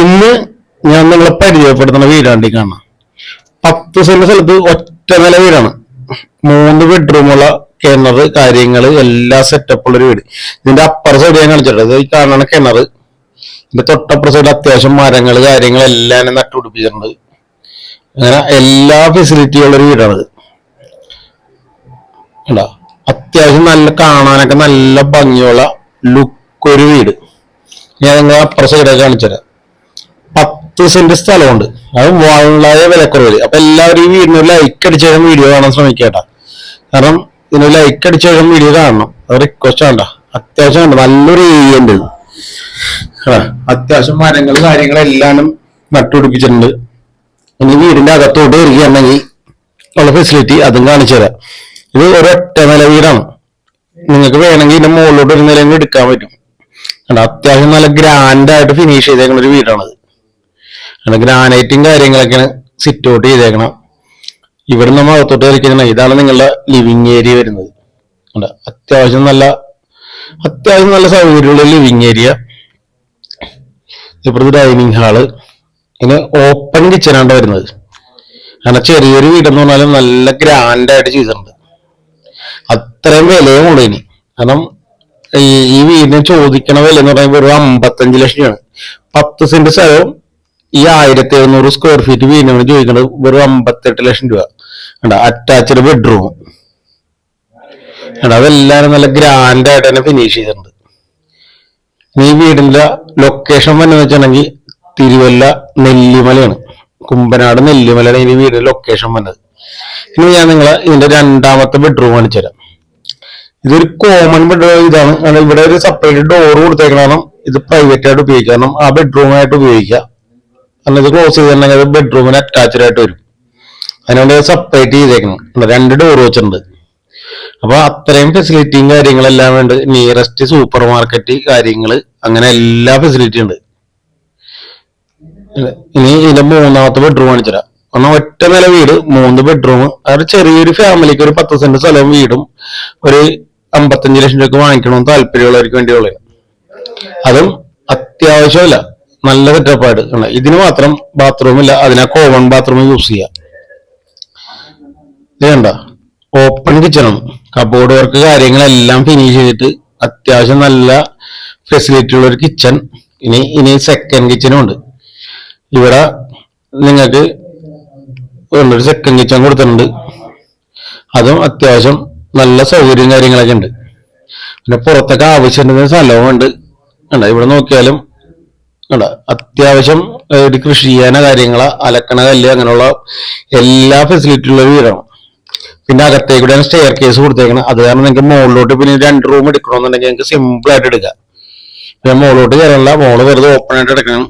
ഇന്ന് ഞാൻ നിങ്ങളെ പരിചയപ്പെടുത്തുന്ന വീടാണ്ടി കാണാം. പത്ത് സെന്റ് സ്ഥലത്ത് ഒറ്റ നില വീടാണ്. മൂന്ന് ബെഡ്റൂമുള്ള കിണർ കാര്യങ്ങൾ എല്ലാ സെറ്റപ്പുള്ള ഒരു വീട്. ഇതിന്റെ അപ്പർ സൈഡ് ഞാൻ കാണിച്ചിട്ടുണ്ട്. ഈ കാണുന്ന കിണർ. ഇതിന്റെ തൊട്ടപ്പുറ സൈഡ് അത്യാവശ്യം മരങ്ങൾ കാര്യങ്ങൾ എല്ലാം നട്ടുപിടിപ്പിച്ചിട്ടുണ്ട്. അങ്ങനെ എല്ലാ ഫെസിലിറ്റിയും ഉള്ളൊരു ഒരു വീടാണിത് കണ്ടോ? അത്യാവശ്യം നല്ല കാണാനൊക്കെ നല്ല ഭംഗിയുള്ള ലുക്ക് ഒരു വീട്. ഞാൻ നിങ്ങളെ അപ്പുറ സൈഡൊക്കെ കാണിച്ചുതരാം. പത്ത് സെന്റ് സ്ഥലമുണ്ട്. അത് വളരെ വിലക്കുറവിൽ. അപ്പൊ എല്ലാവരും ഈ വീടിന് ലൈക്ക് അടിച്ച വീഡിയോ കാണാൻ ശ്രമിക്കട്ടാ. കാരണം ഇതിന് ലൈക്ക് അടിച്ച വീഡിയോ കാണണം. അത് റിക്വസ്റ്റ് വേണ്ട അത്യാവശ്യം ഉണ്ട്. നല്ലൊരു ഏരിയ ഉണ്ട് അത്യാവശ്യം മരങ്ങൾ കാര്യങ്ങളെല്ലാം നട്ടുപിടിപ്പിച്ചിട്ടുണ്ട്. ഇനി വീടിന്റെ അകത്തോട്ട് വരികയാണെങ്കിൽ ഉള്ള ഫെസിലിറ്റി അതും കാണിച്ചു തരാം. ഇത് ഒരൊറ്റ നില വീടാണ്. നിങ്ങൾക്ക് വേണമെങ്കിൽ ഇതിന്റെ മുകളിലോട്ട് ഒരു നിലയും എടുക്കാൻ പറ്റും. അത്യാവശ്യം നല്ല ഗ്രാൻഡ് ആയിട്ട് ഫിനിഷ് ചെയ്തേക്കുന്ന ഒരു വീടാണത്. ഗ്രാനൈറ്റും കാര്യങ്ങളൊക്കെയാണ് സിറ്റ് ഔട്ട് ചെയ്തേക്കണം. ഇവിടെ നമ്മൾ അകത്തോട്ട് കളിക്കുന്ന ഇതാണ് നിങ്ങളുടെ ലിവിങ് ഏരിയ വരുന്നത്. അത്യാവശ്യം നല്ല അത്യാവശ്യം നല്ല സൗകര്യമുള്ള ലിവിങ് ഏരിയ ഇപ്പുറത്ത് ഡൈനിങ് ഹാൾ പിന്നെ ഓപ്പൺ കിച്ചണാണ് വരുന്നത്. കാരണം ചെറിയൊരു വീടെന്ന് പറഞ്ഞാലും നല്ല ഗ്രാൻഡ് ആയിട്ട് ചെയ്തിട്ടുണ്ട്. അത്രയും വിലയും ഉള്ളു ഇനി. കാരണം ഈ വീടിന് ചോദിക്കണ വില എന്ന് പറയുമ്പോൾ ഒരു അമ്പത്തഞ്ച് ലക്ഷമാണ്. പത്ത് സെന്റ് സ്ഥലവും ഈ ആയിരത്തി എഴുന്നൂറ് സ്ക്വയർ ഫീറ്റ് വീടിനാണ് ചോദിക്കുന്നത് വെറും അമ്പത്തെട്ട് ലക്ഷം രൂപ. കണ്ട? അറ്റാച്ച്ഡ് ബെഡ്റൂം കണ്ട? അതെല്ലാം നല്ല ഗ്രാൻഡ് ആയിട്ട് തന്നെ ഫിനിഷ് ചെയ്തിട്ടുണ്ട്. ഈ വീടിന്റെ ലൊക്കേഷൻ വന്നു വെച്ചിട്ടുണ്ടെങ്കിൽ തിരുവല്ല നെല്ലിമലയാണ്. കുമ്പനാട് നെല്ലിമലയാണ് ഈ വീടിന്റെ ലൊക്കേഷൻ വന്നത്. ഇനി ഞാൻ നിങ്ങളെ ഇതിന്റെ രണ്ടാമത്തെ ബെഡ്റൂം കാണിച്ചു തരാം. ഇതൊരു കോമൺ ബെഡ്റൂം ഇതാണ്. ഇവിടെ ഒരു സെപ്പറേറ്റ് ഡോർ കൊടുത്തേക്കണം ഇത് പ്രൈവറ്റ് ആയിട്ട് ഉപയോഗിക്കാം ആ ബെഡ്റൂം ആയിട്ട് ഉപയോഗിക്കാം കാരണം ഇത് ക്ലോസ് ചെയ്തിട്ടുണ്ടെങ്കിൽ അത് ബെഡ്റൂമിന് അറ്റാച്ച്ഡ് ആയിട്ട് വരും. അതിനുവേണ്ടി സെപ്പറേറ്റ് ചെയ്തേക്കണം. രണ്ട് ഡോർ വെച്ചിട്ടുണ്ട്. അപ്പൊ അത്രയും ഫെസിലിറ്റിയും കാര്യങ്ങളെല്ലാം ഉണ്ട് നിയറസ്റ്റ് സൂപ്പർ മാർക്കറ്റ് കാര്യങ്ങൾ അങ്ങനെ എല്ലാ ഫെസിലിറ്റിയും ഉണ്ട്. ഇനി ഇതിന്റെ മൂന്നാമത്തെ ബെഡ്റൂം കാണിച്ചുതരാം. കാരണം ഒറ്റ നില വീട് മൂന്ന് ബെഡ്റൂം അതായത് ചെറിയൊരു ഫാമിലിക്ക് ഒരു പത്ത് സെന്റ് സ്ഥലവും വീടും ഒരു അമ്പത്തഞ്ച് ലക്ഷം രൂപ വാങ്ങിക്കണമെന്ന് താല്പര്യമുള്ളവർക്ക് വേണ്ടിയുള്ളത് അതും അത്യാവശ്യമല്ല നല്ല സെറ്റപ്പായിട്ട് ഇതിന് മാത്രം ബാത്റൂം ഇല്ല. അതിനാ കോമൺ ബാത്റൂം യൂസ് ചെയ്യാം. ഇത് കണ്ട? ഓപ്പൺ കിച്ചണും കബോർഡ് വർക്ക് കാര്യങ്ങളെല്ലാം ഫിനിഷ് ചെയ്തിട്ട് അത്യാവശ്യം നല്ല ഫെസിലിറ്റി ഉള്ള ഒരു കിച്ചൺ ഇനി ഇനി സെക്കൻഡ് കിച്ചനും ഉണ്ട്. ഇവിടെ നിങ്ങൾക്ക് ഒരു സെക്കൻഡ് കിച്ചൺ കൊടുത്തിട്ടുണ്ട്. അതും അത്യാവശ്യം നല്ല സൗകര്യവും കാര്യങ്ങളൊക്കെ ഉണ്ട്. പിന്നെ പുറത്തൊക്കെ ആവശ്യമുണ്ടെന്ന സ്ഥലവും ഉണ്ട്. ഇവിടെ നോക്കിയാലും കണ്ട അത്യാവശ്യം ഒരു കൃഷി ചെയ്യാന കാര്യങ്ങൾ അലക്കണ കല്ല് അങ്ങനെയുള്ള എല്ലാ ഫെസിലിറ്റി ഉള്ള ഒരു വീടാണ്. പിന്നെ അകത്തേക്കൂടെയാണ് സ്റ്റെയർ കേസ് കൊടുത്തേക്കണം അത് കാരണം നിങ്ങൾക്ക് മുകളിലോട്ട് പിന്നെ രണ്ട് റൂം എടുക്കണമെന്നുണ്ടെങ്കിൽ നിങ്ങൾക്ക് സിമ്പിൾ ആയിട്ട് എടുക്കാം. പിന്നെ മുകളിലോട്ട് കയറാനുള്ള മോൾ വെറുതെ ഓപ്പൺ ആയിട്ട് എടുക്കണം.